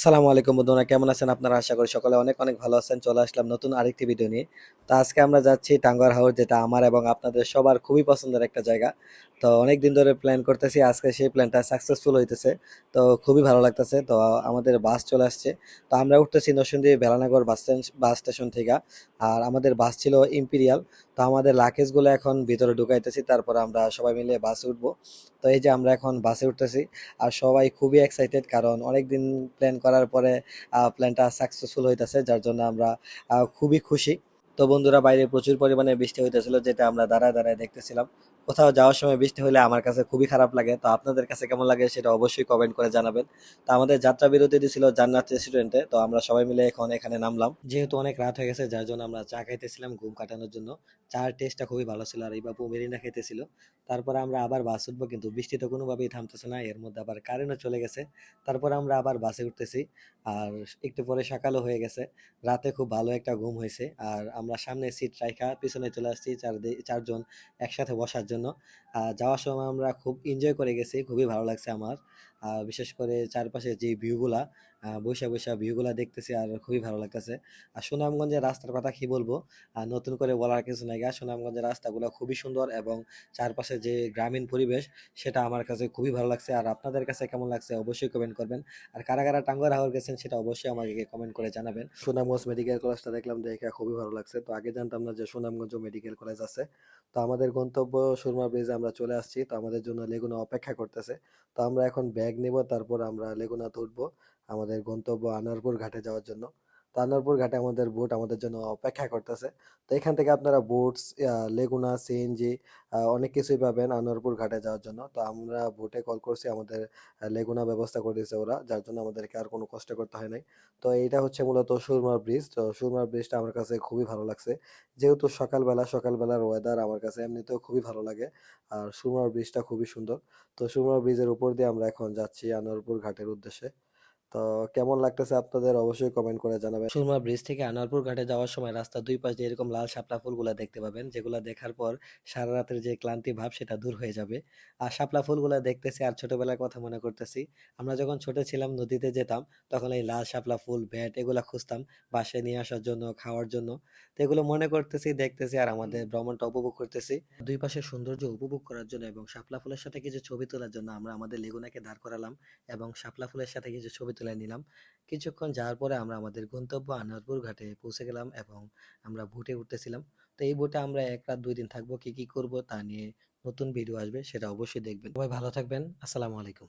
আসসালামু আলাইকুম বন্ধুরা, কেমন আছেন আপনারা? আশা করি সকলে অনেক অনেক ভালো আছেন। চলে আসলাম নতুন আরেকটি ভিডিও নিয়ে। তো আজকে আমরা যাচ্ছি টাঙ্গার হাউস যেটা আমার এবং আপনাদের সবার খুবই পছন্দের একটা জায়গা। তো অনেক দিন ধরে প্ল্যান করতেছি, আজকে সেই প্ল্যানটা সাকসেসফুল হইতেছে। তো খুবই ভালো লাগতেছে। তো আমাদের বাস চলে আসছে। তো আমরা উঠতেছি Narsingdi Belanagar bus bus station থেকে। আর আমাদের বাস ছিল ইম্পিরিয়াল তো আমাদের লাকেজগুলো এখন ভিতরে ঢুকাইতেছি। তারপর আমরা সবাই মিলে বাসে উঠবো। তো এই যে আমরা এখন বাসে উঠতেছি। আর সবাই খুবই এক্সাইটেড কারণ অনেক দিন প্ল্যান করার পরে প্ল্যানটা সাকসেসফুল হইতেছে, যার জন্য আমরা খুবই খুশি। তো বন্ধুরা, বাইরে প্রচুর পরিমাণে বৃষ্টি হইতেছিল, যেটা আমরা দাঁড়ায় দাঁড়ায় দেখতেছিলাম। কোথাও যাওয়ার সময় বৃষ্টি হলে আমার কাছে খুবই খারাপ লাগে, তো আপনাদের কাছে কেমন লাগে সেটা অবশ্যই কমেন্ট করে জানাবেন। তো আমাদের যাত্রা বিরতি দিছিল জান্নাত রেস্টুরেন্টে তো আমরা সবাই মিলে এখন এখানে নামলাম। যেহেতু অনেক রাত হয়ে গেছে, যার জন্য আমরা চা খাইতেছিলাম ঘুম কাটানোর জন্য। চার টেস্টটা খুবই ভালো ছিল আর এই বাবু মেরিনা খেতেছিল তারপরে আমরা আবার বাস উঠবো, কিন্তু বৃষ্টি তো কোনোভাবেই থামতেছে না, এর মধ্যে আবার কারেন্টও চলে গেছে। তারপর আমরা আবার বাসে উঠতেছি, আর একটু পরে সকালও হয়ে গেছে। রাতে খুব ভালো একটা ঘুম হয়েছে, আর আমরা সামনে সিট রাখা পিছনে চলে আসছি চার চারজন একসাথে বসার জন্য। যাওয়ার সময় আমরা খুব এনজয় করে গেছি খুবই ভালো লাগছে আমার। বিশেষ করে চারপাশে যে ভিউগুলা বৈশা বৈশা ভিউগুলা দেখতেছি আর খুবই ভালো লাগতেছে। আর সুনামগঞ্জের রাস্তার কথা কি বলব? আর নতুন করে বলার কিছু নাই গা সুনামগঞ্জের রাস্তাগুলো খুবই সুন্দর এবং চারপাশে যে গ্রামীণ পরিবেশ, সেটা আমার কাছে খুবই ভালো লাগছে। আর আপনাদের কাছে কেমন লাগছে অবশ্যই কমেন্ট করবেন। আর কারা কারা টাঙ্গার হাওয়ার গেছেন, সেটা অবশ্যই আমাকে কমেন্ট করে জানাবেন। সুনামগঞ্জ মেডিকেল কলেজটা দেখলাম, দেখে খুবই ভালো লাগছে। তো আগে জানতাম না যে সুনামগঞ্জ মেডিকেল কলেজ আছে। তো আমাদের গন্তব্য সুরমা ব্রিজে আমরা চলে আসছি। তো আমাদের জন্য লেগুনা অপেক্ষা করতেছে। তো আমরা এখন ব্যাগ নিব তারপর আমরা লেগুনাতে উঠবো আমাদের গন্তব্য আনারপুর ঘাটে যাওয়ার জন্য। তো আনারপুর ঘাটে আমাদের বোট আমাদের জন্য অপেক্ষা করতেছে। তো এখান থেকে আপনারা বোটস লেগুনা সিএনজি অনেক কিছুই পাবেন আনোয়ারপুর ঘাটে যাওয়ার জন্য। তো আমরা বোটে কল করছি, আমাদের লেগুনা ব্যবস্থা করে দিয়েছে ওরা, যার জন্য আমাদেরকে আর কোনো কষ্ট করতে হয় নাই। তো এইটা হচ্ছে মূলত সুরমা ব্রিজ তো সুরমা ব্রিজটা আমার কাছে খুবই ভালো লাগছে। যেহেতু সকালবেলা, সকালবেলার ওয়েদার আমার কাছে এমনিতেও খুবই ভালো লাগে, আর সুরমা ব্রিজটা খুবই সুন্দর। তো সুরমা ব্রিজের উপর দিয়ে আমরা এখন যাচ্ছি আনোয়ারপুর ঘাটের উদ্দেশ্যে। তো কেমন লাগতেছে আপনাদের? অবশ্যই কমেন্ট করে জানাবেন। সুরমা ব্রিজ থেকে আনোয়ারপুর ঘাটে যাওয়ার সময় রাস্তার দুই পাশে এরকম লাল শাপলা ফুলগুলা দেখতে পাবেন, যেগুলা দেখার পর সারা রাতের যে ক্লান্তি ভাব সেটা দূর হয়ে যাবে। আর শাপলা ফুলগুলা দেখতেছি আর ছোটবেলার কথা মনে করতেছি। আমরা যখন ছোট ছিলাম, নদীতে যেতাম, তখন এই লাল শাপলা ফুল ব্যাট এগুলা খুঁজতাম বাসায় নিয়ে আসার জন্য, খাওয়ার জন্য। তো এগুলো মনে করতেছি, দেখতেছি আর আমাদের ভ্রমণটা উপভোগ করতেছি। দুই পাশে সৌন্দর্য উপভোগ করার জন্য এবং শাপলা ফুলের সাথে কিছু ছবি তোলার জন্য আমরা আমাদের লেগুনাকে দাঁড় করালাম এবং শাপলা ফুলের সাথে কিছু ছবি তুলে নিলাম। কিছুক্ষণ যাওয়ার পরে আমরা আমাদের গন্তব্য আনোয়ারপুর ঘাটে পৌঁছে গেলাম এবং আমরা বোটে উঠতেছিলাম। তো এই বোটে আমরা এক রাত দুই দিন থাকব, কি কি করব তা নিয়ে নতুন ভিডিও আসবে সেটা অবশ্যই দেখবেন। সবাই ভালো থাকবেন, আসসালামু আলাইকুম।